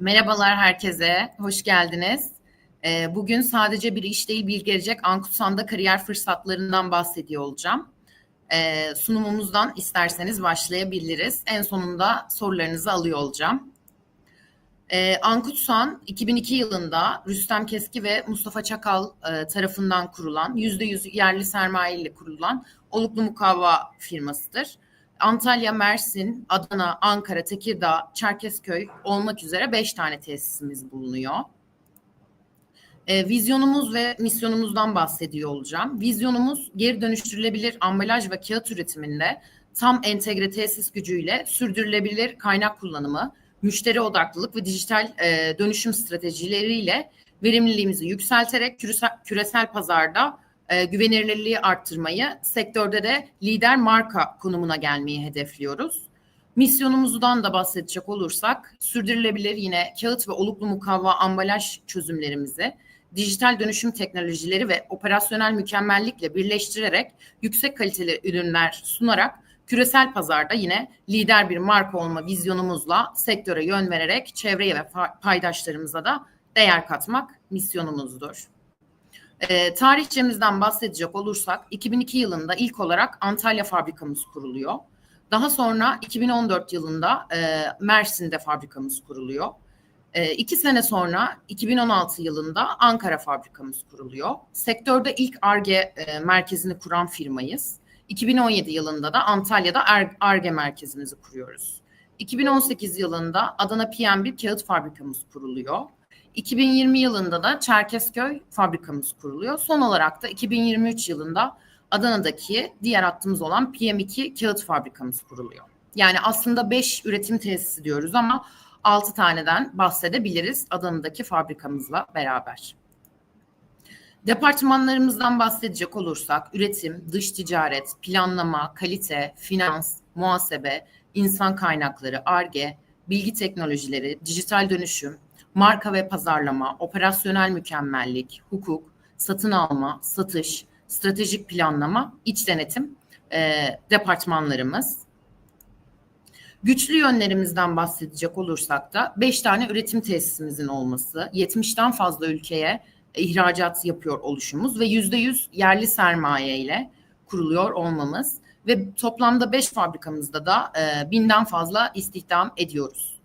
Merhabalar herkese, hoş geldiniz. Ee, bugün sadece bir iş değil bir gelecek Ankutsan'da kariyer fırsatlarından bahsediyor olacağım. Ee, sunumumuzdan isterseniz başlayabiliriz. En sonunda sorularınızı alıyor olacağım. Ee, Ankutsan 2002 yılında Rüstem Keski ve Mustafa Çakal e, tarafından kurulan, %100 yerli sermaye ile kurulan Oluklu Mukavva firmasıdır. Antalya, Mersin, Adana, Ankara, Tekirdağ, Çerkezköy olmak üzere beş tane tesisimiz bulunuyor. E, vizyonumuz ve misyonumuzdan bahsediyor olacağım. Vizyonumuz geri dönüştürülebilir ambalaj ve kağıt üretiminde tam entegre tesis gücüyle sürdürülebilir kaynak kullanımı, müşteri odaklılık ve dijital e, dönüşüm stratejileriyle verimliliğimizi yükselterek küresel, küresel pazarda e, güvenilirliği arttırmayı, sektörde de lider marka konumuna gelmeyi hedefliyoruz. Misyonumuzdan da bahsedecek olursak, sürdürülebilir yine kağıt ve oluklu mukavva ambalaj çözümlerimizi, dijital dönüşüm teknolojileri ve operasyonel mükemmellikle birleştirerek yüksek kaliteli ürünler sunarak küresel pazarda yine lider bir marka olma vizyonumuzla sektöre yön vererek çevreye ve paydaşlarımıza da değer katmak misyonumuzdur. E, tarihçemizden bahsedecek olursak 2002 yılında ilk olarak Antalya fabrikamız kuruluyor. Daha sonra 2014 yılında e, Mersin'de fabrikamız kuruluyor. E, iki sene sonra 2016 yılında Ankara fabrikamız kuruluyor. Sektörde ilk ARGE e, merkezini kuran firmayız. 2017 yılında da Antalya'da ARGE merkezimizi kuruyoruz. 2018 yılında Adana PMB kağıt fabrikamız kuruluyor. 2020 yılında da Çerkezköy fabrikamız kuruluyor. Son olarak da 2023 yılında Adana'daki diğer hattımız olan PM2 kağıt fabrikamız kuruluyor. Yani aslında 5 üretim tesisi diyoruz ama 6 taneden bahsedebiliriz Adana'daki fabrikamızla beraber. Departmanlarımızdan bahsedecek olursak üretim, dış ticaret, planlama, kalite, finans, muhasebe, insan kaynakları, ARGE, bilgi teknolojileri, dijital dönüşüm, marka ve pazarlama, operasyonel mükemmellik, hukuk, satın alma, satış, stratejik planlama, iç denetim e, departmanlarımız. Güçlü yönlerimizden bahsedecek olursak da 5 tane üretim tesisimizin olması, 70'ten fazla ülkeye ihracat yapıyor oluşumuz ve %100 yerli sermaye ile kuruluyor olmamız ve toplamda 5 fabrikamızda da e, binden fazla istihdam ediyoruz.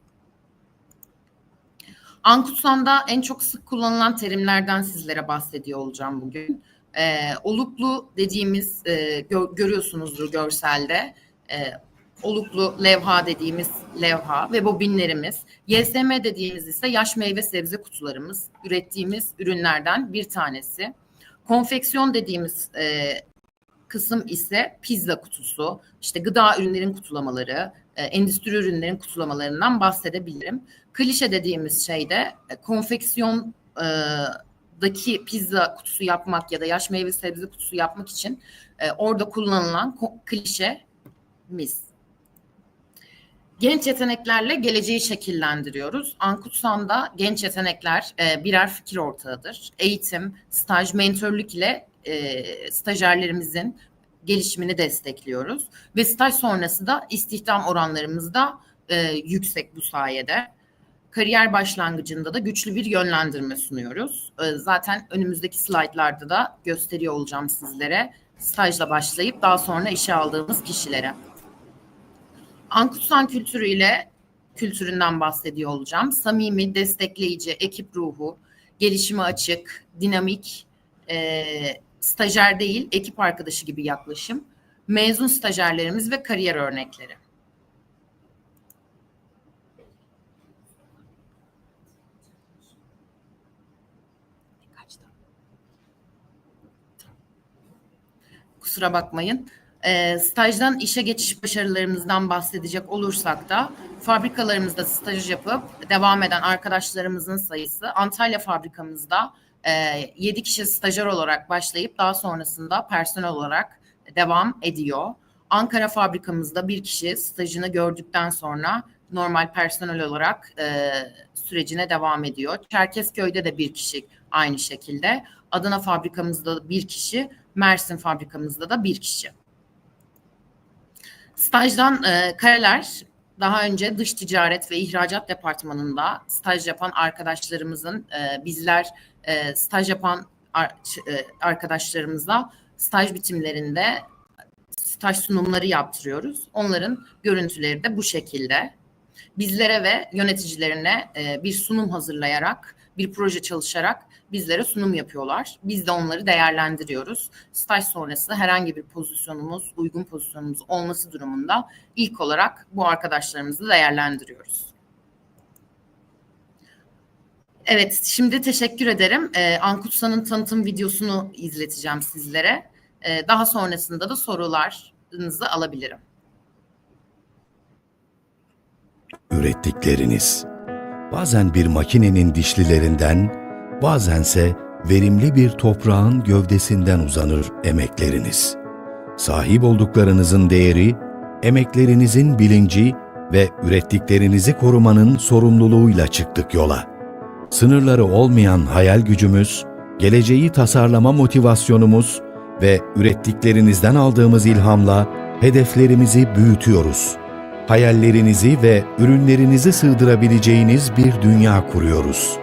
Ankutsan'da en çok sık kullanılan terimlerden sizlere bahsediyor olacağım bugün. Ee, oluklu dediğimiz e, gö- görüyorsunuzdur görselde. E, oluklu levha dediğimiz levha ve bobinlerimiz. YSM dediğimiz ise yaş meyve sebze kutularımız. Ürettiğimiz ürünlerden bir tanesi. Konfeksiyon dediğimiz e, kısım ise pizza kutusu, işte gıda ürünlerin kutulamaları, e, endüstri ürünlerin kutulamalarından bahsedebilirim. Klişe dediğimiz şey de e, konfeksiyon e, daki pizza kutusu yapmak ya da yaş meyve sebze kutusu yapmak için e, orada kullanılan klişemiz. Genç yeteneklerle geleceği şekillendiriyoruz. Ankutsan'da genç yetenekler e, birer fikir ortağıdır. Eğitim, staj, mentörlük ile e, stajyerlerimizin gelişimini destekliyoruz. Ve staj sonrası da istihdam oranlarımız da e, yüksek bu sayede. Kariyer başlangıcında da güçlü bir yönlendirme sunuyoruz. E, zaten önümüzdeki slaytlarda da gösteriyor olacağım sizlere. Stajla başlayıp daha sonra işe aldığımız kişilere. Ankutsan kültürüyle kültüründen bahsediyor olacağım. Samimi, destekleyici, ekip ruhu, gelişime açık, dinamik, e, stajyer değil, ekip arkadaşı gibi yaklaşım, mezun stajyerlerimiz ve kariyer örnekleri. Kusura bakmayın. E, stajdan işe geçiş başarılarımızdan bahsedecek olursak da fabrikalarımızda staj yapıp devam eden arkadaşlarımızın sayısı Antalya fabrikamızda e, ee, 7 kişi stajyer olarak başlayıp daha sonrasında personel olarak devam ediyor. Ankara fabrikamızda bir kişi stajını gördükten sonra normal personel olarak e, sürecine devam ediyor. Çerkezköy'de de bir kişi aynı şekilde. Adana fabrikamızda bir kişi, Mersin fabrikamızda da bir kişi. Stajdan e, kareler Daha önce dış ticaret ve ihracat departmanında staj yapan arkadaşlarımızın e, bizler e, staj yapan ar- e, arkadaşlarımıza staj bitimlerinde staj sunumları yaptırıyoruz. Onların görüntüleri de bu şekilde. Bizlere ve yöneticilerine e, bir sunum hazırlayarak, bir proje çalışarak bizlere sunum yapıyorlar. Biz de onları değerlendiriyoruz. Staj sonrası herhangi bir pozisyonumuz, uygun pozisyonumuz olması durumunda ilk olarak bu arkadaşlarımızı değerlendiriyoruz. Evet, şimdi teşekkür ederim. Ee, Ankutsa'nın tanıtım videosunu izleteceğim sizlere. Ee, daha sonrasında da sorularınızı alabilirim. ürettikleriniz. Bazen bir makinenin dişlilerinden, bazense verimli bir toprağın gövdesinden uzanır emekleriniz. Sahip olduklarınızın değeri, emeklerinizin bilinci ve ürettiklerinizi korumanın sorumluluğuyla çıktık yola. Sınırları olmayan hayal gücümüz, geleceği tasarlama motivasyonumuz ve ürettiklerinizden aldığımız ilhamla hedeflerimizi büyütüyoruz hayallerinizi ve ürünlerinizi sığdırabileceğiniz bir dünya kuruyoruz.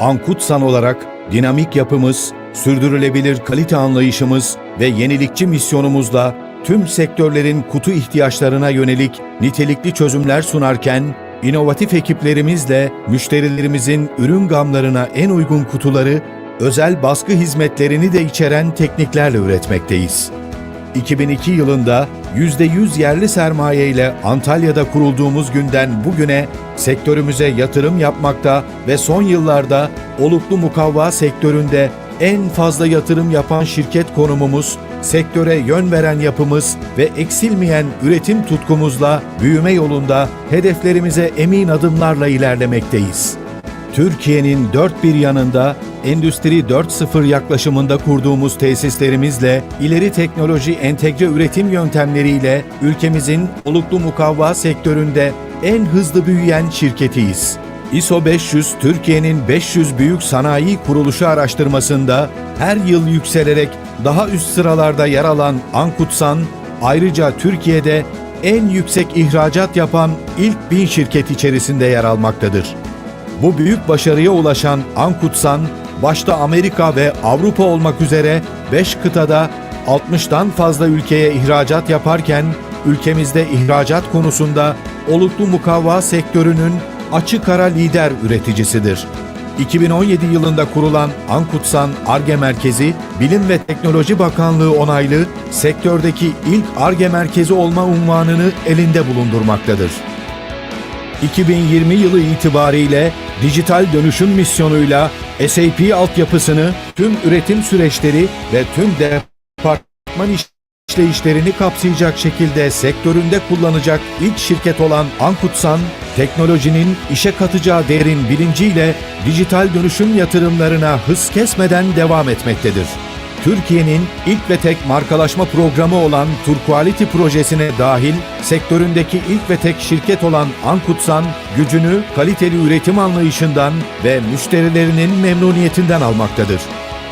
Ankutsan olarak dinamik yapımız, sürdürülebilir kalite anlayışımız ve yenilikçi misyonumuzla tüm sektörlerin kutu ihtiyaçlarına yönelik nitelikli çözümler sunarken, inovatif ekiplerimizle müşterilerimizin ürün gamlarına en uygun kutuları, özel baskı hizmetlerini de içeren tekniklerle üretmekteyiz. 2002 yılında %100 yerli sermaye ile Antalya'da kurulduğumuz günden bugüne sektörümüze yatırım yapmakta ve son yıllarda oluklu mukavva sektöründe en fazla yatırım yapan şirket konumumuz, sektöre yön veren yapımız ve eksilmeyen üretim tutkumuzla büyüme yolunda hedeflerimize emin adımlarla ilerlemekteyiz. Türkiye'nin dört bir yanında Endüstri 4.0 yaklaşımında kurduğumuz tesislerimizle ileri teknoloji entegre üretim yöntemleriyle ülkemizin oluklu mukavva sektöründe en hızlı büyüyen şirketiyiz. ISO 500 Türkiye'nin 500 büyük sanayi kuruluşu araştırmasında her yıl yükselerek daha üst sıralarda yer alan Ankutsan, ayrıca Türkiye'de en yüksek ihracat yapan ilk bin şirket içerisinde yer almaktadır. Bu büyük başarıya ulaşan Ankutsan, başta Amerika ve Avrupa olmak üzere 5 kıtada 60'tan fazla ülkeye ihracat yaparken, ülkemizde ihracat konusunda oluklu mukavva sektörünün açık ara lider üreticisidir. 2017 yılında kurulan Ankutsan ARGE Merkezi, Bilim ve Teknoloji Bakanlığı onaylı sektördeki ilk ARGE merkezi olma unvanını elinde bulundurmaktadır. 2020 yılı itibariyle dijital dönüşüm misyonuyla SAP altyapısını, tüm üretim süreçleri ve tüm departman işleyişlerini kapsayacak şekilde sektöründe kullanacak ilk şirket olan Ankutsan, teknolojinin işe katacağı değerin bilinciyle dijital dönüşüm yatırımlarına hız kesmeden devam etmektedir. Türkiye'nin ilk ve tek markalaşma programı olan Turquality projesine dahil sektöründeki ilk ve tek şirket olan Ankutsan, gücünü kaliteli üretim anlayışından ve müşterilerinin memnuniyetinden almaktadır.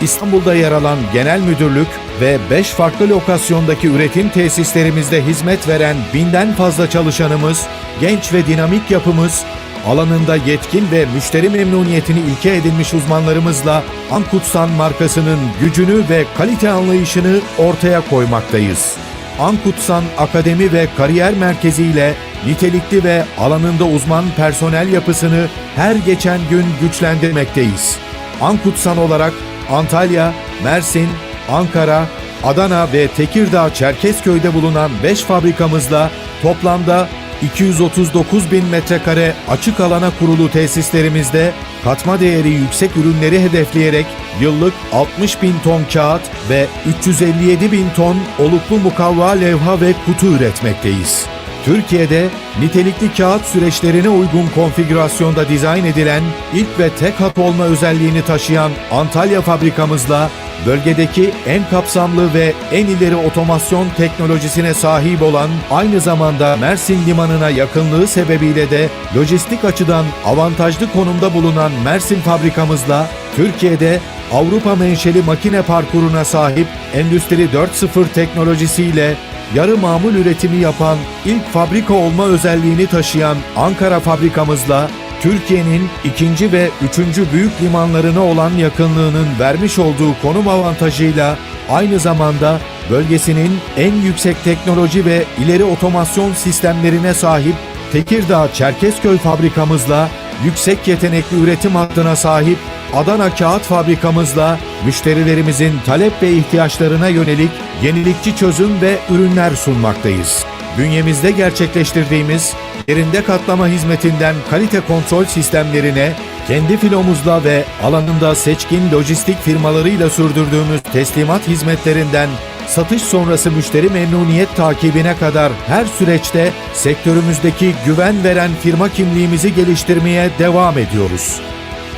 İstanbul'da yer alan genel müdürlük ve 5 farklı lokasyondaki üretim tesislerimizde hizmet veren binden fazla çalışanımız, genç ve dinamik yapımız, alanında yetkin ve müşteri memnuniyetini ilke edinmiş uzmanlarımızla Ankutsan markasının gücünü ve kalite anlayışını ortaya koymaktayız. Ankutsan Akademi ve Kariyer Merkezi ile nitelikli ve alanında uzman personel yapısını her geçen gün güçlendirmekteyiz. Ankutsan olarak Antalya, Mersin, Ankara, Adana ve Tekirdağ Çerkezköy'de bulunan 5 fabrikamızla toplamda 239 bin metrekare açık alana kurulu tesislerimizde katma değeri yüksek ürünleri hedefleyerek yıllık 60 bin ton kağıt ve 357 bin ton oluklu mukavva levha ve kutu üretmekteyiz. Türkiye'de nitelikli kağıt süreçlerine uygun konfigürasyonda dizayn edilen ilk ve tek hat olma özelliğini taşıyan Antalya fabrikamızla bölgedeki en kapsamlı ve en ileri otomasyon teknolojisine sahip olan aynı zamanda Mersin limanına yakınlığı sebebiyle de lojistik açıdan avantajlı konumda bulunan Mersin fabrikamızla Türkiye'de Avrupa menşeli makine parkuruna sahip Endüstri 4.0 teknolojisiyle yarı mamul üretimi yapan ilk fabrika olma özelliğini taşıyan Ankara fabrikamızla Türkiye'nin ikinci ve üçüncü büyük limanlarına olan yakınlığının vermiş olduğu konum avantajıyla aynı zamanda bölgesinin en yüksek teknoloji ve ileri otomasyon sistemlerine sahip Tekirdağ Çerkezköy fabrikamızla yüksek yetenekli üretim hattına sahip Adana Kağıt Fabrikamızla müşterilerimizin talep ve ihtiyaçlarına yönelik yenilikçi çözüm ve ürünler sunmaktayız. Bünyemizde gerçekleştirdiğimiz yerinde katlama hizmetinden kalite kontrol sistemlerine kendi filomuzla ve alanında seçkin lojistik firmalarıyla sürdürdüğümüz teslimat hizmetlerinden satış sonrası müşteri memnuniyet takibine kadar her süreçte sektörümüzdeki güven veren firma kimliğimizi geliştirmeye devam ediyoruz.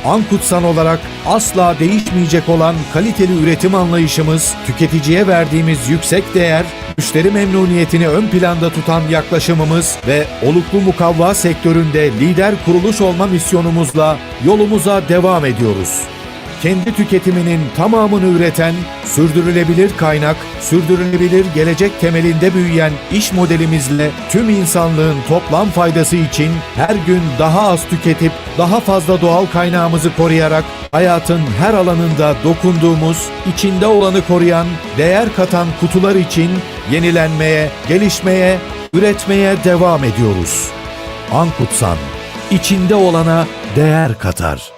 Ankutsan olarak asla değişmeyecek olan kaliteli üretim anlayışımız, tüketiciye verdiğimiz yüksek değer, müşteri memnuniyetini ön planda tutan yaklaşımımız ve oluklu mukavva sektöründe lider kuruluş olma misyonumuzla yolumuza devam ediyoruz kendi tüketiminin tamamını üreten, sürdürülebilir kaynak, sürdürülebilir gelecek temelinde büyüyen iş modelimizle tüm insanlığın toplam faydası için her gün daha az tüketip daha fazla doğal kaynağımızı koruyarak hayatın her alanında dokunduğumuz, içinde olanı koruyan, değer katan kutular için yenilenmeye, gelişmeye, üretmeye devam ediyoruz. Ankutsan, içinde olana değer katar.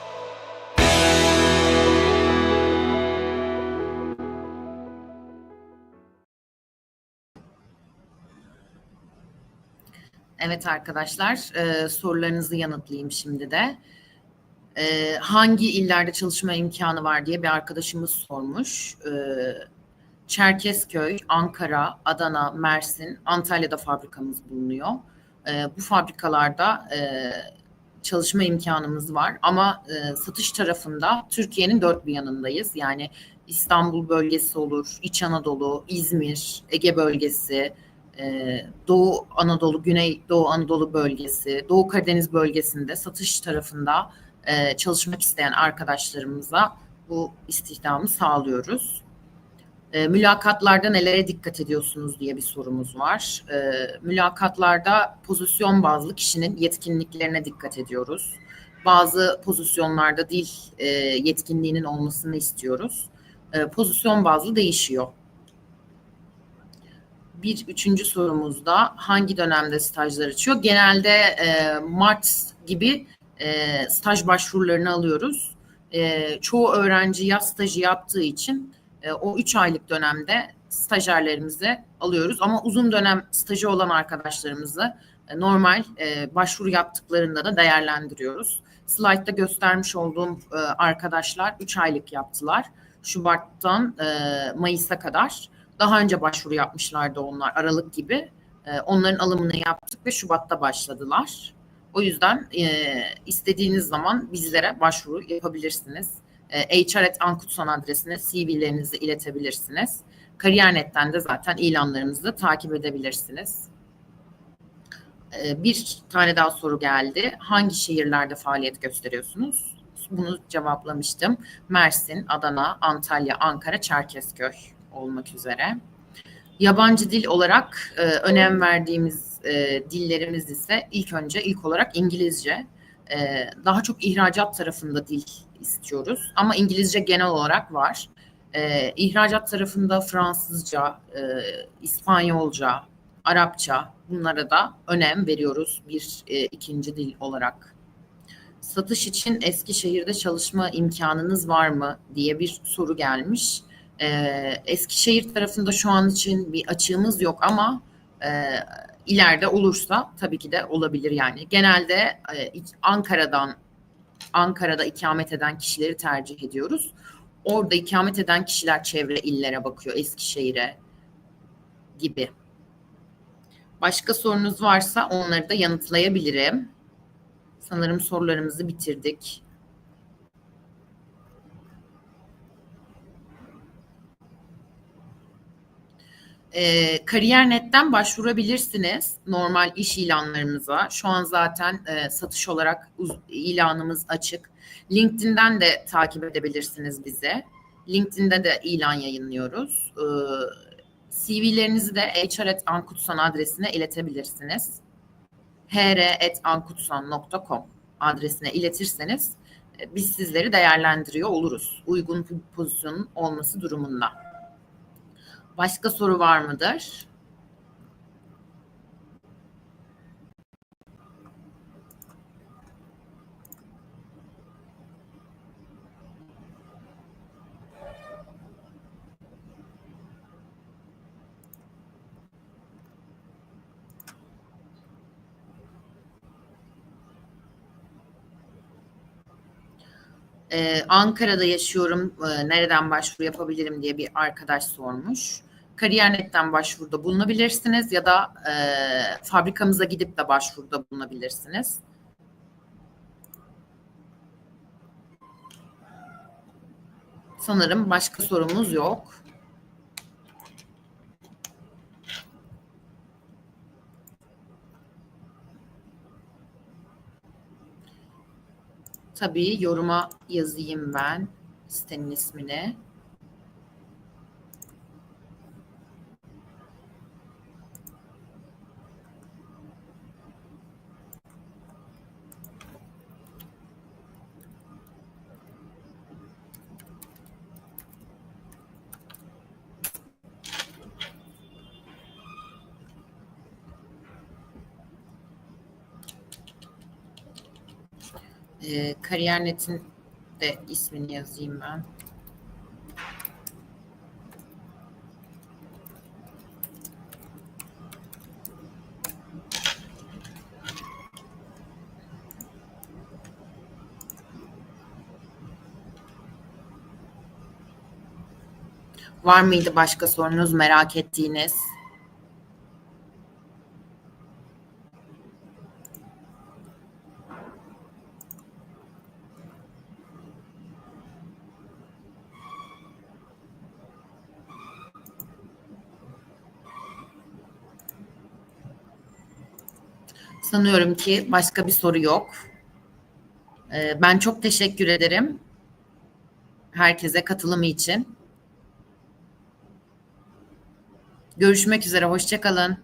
Evet arkadaşlar, e, sorularınızı yanıtlayayım şimdi de. E, hangi illerde çalışma imkanı var diye bir arkadaşımız sormuş. E, Çerkezköy, Ankara, Adana, Mersin, Antalya'da fabrikamız bulunuyor. E, bu fabrikalarda e, çalışma imkanımız var ama e, satış tarafında Türkiye'nin dört bir yanındayız. Yani İstanbul bölgesi olur, İç Anadolu, İzmir, Ege bölgesi, e, Doğu Anadolu, Güney Doğu Anadolu bölgesi, Doğu Karadeniz bölgesinde satış tarafında e, çalışmak isteyen arkadaşlarımıza bu istihdamı sağlıyoruz. E, mülakatlarda nelere dikkat ediyorsunuz diye bir sorumuz var. E, mülakatlarda pozisyon bazlı kişinin yetkinliklerine dikkat ediyoruz. Bazı pozisyonlarda dil yetkinliğinin olmasını istiyoruz. Pozisyon bazlı değişiyor bir üçüncü sorumuzda hangi dönemde stajlar açıyor? Genelde e, Mart gibi e, staj başvurularını alıyoruz. E, çoğu öğrenci yaz stajı yaptığı için e, o üç aylık dönemde stajyerlerimizi alıyoruz. Ama uzun dönem stajı olan arkadaşlarımızı e, normal e, başvuru yaptıklarında da değerlendiriyoruz. Slide'da göstermiş olduğum e, arkadaşlar 3 aylık yaptılar. Şubat'tan e, Mayıs'a kadar. Daha önce başvuru yapmışlardı onlar Aralık gibi. E, onların alımını yaptık ve Şubat'ta başladılar. O yüzden e, istediğiniz zaman bizlere başvuru yapabilirsiniz. E, hr.ankutson adresine CV'lerinizi iletebilirsiniz. Kariyer.net'ten de zaten ilanlarımızı takip edebilirsiniz. E, bir tane daha soru geldi. Hangi şehirlerde faaliyet gösteriyorsunuz? Bunu cevaplamıştım. Mersin, Adana, Antalya, Ankara, Çerkezköy olmak üzere. Yabancı dil olarak e, önem verdiğimiz e, dillerimiz ise ilk önce ilk olarak İngilizce. E, daha çok ihracat tarafında dil istiyoruz ama İngilizce genel olarak var. E, ihracat tarafında Fransızca, e, İspanyolca, Arapça bunlara da önem veriyoruz bir e, ikinci dil olarak. Satış için Eskişehir'de çalışma imkanınız var mı diye bir soru gelmiş. Ee, Eskişehir tarafında şu an için bir açığımız yok ama e, ileride olursa tabii ki de olabilir yani. Genelde e, Ankara'dan Ankara'da ikamet eden kişileri tercih ediyoruz. Orada ikamet eden kişiler çevre illere bakıyor, Eskişehir'e gibi. Başka sorunuz varsa onları da yanıtlayabilirim. Sanırım sorularımızı bitirdik. E, Kariyer.net'ten başvurabilirsiniz normal iş ilanlarımıza. Şu an zaten e, satış olarak ilanımız açık. LinkedIn'den de takip edebilirsiniz bizi. LinkedIn'de de ilan yayınlıyoruz. E, CV'lerinizi de hr.ankutsan adresine iletebilirsiniz. hr.ankutsan.com adresine iletirseniz e, biz sizleri değerlendiriyor oluruz. Uygun pozisyonun olması durumunda. Başka soru var mıdır? Ee, Ankara'da yaşıyorum, e, nereden başvuru yapabilirim diye bir arkadaş sormuş. Kariyer.net'ten başvuruda bulunabilirsiniz ya da e, fabrikamıza gidip de başvuruda bulunabilirsiniz. Sanırım başka sorumuz yok. Tabii yoruma yazayım ben sitenin ismini. Ee, Kariyer.net'in de ismini yazayım ben. Var mıydı başka sorunuz merak ettiğiniz? Sanıyorum ki başka bir soru yok. Ee, ben çok teşekkür ederim herkese katılımı için. Görüşmek üzere, hoşça kalın.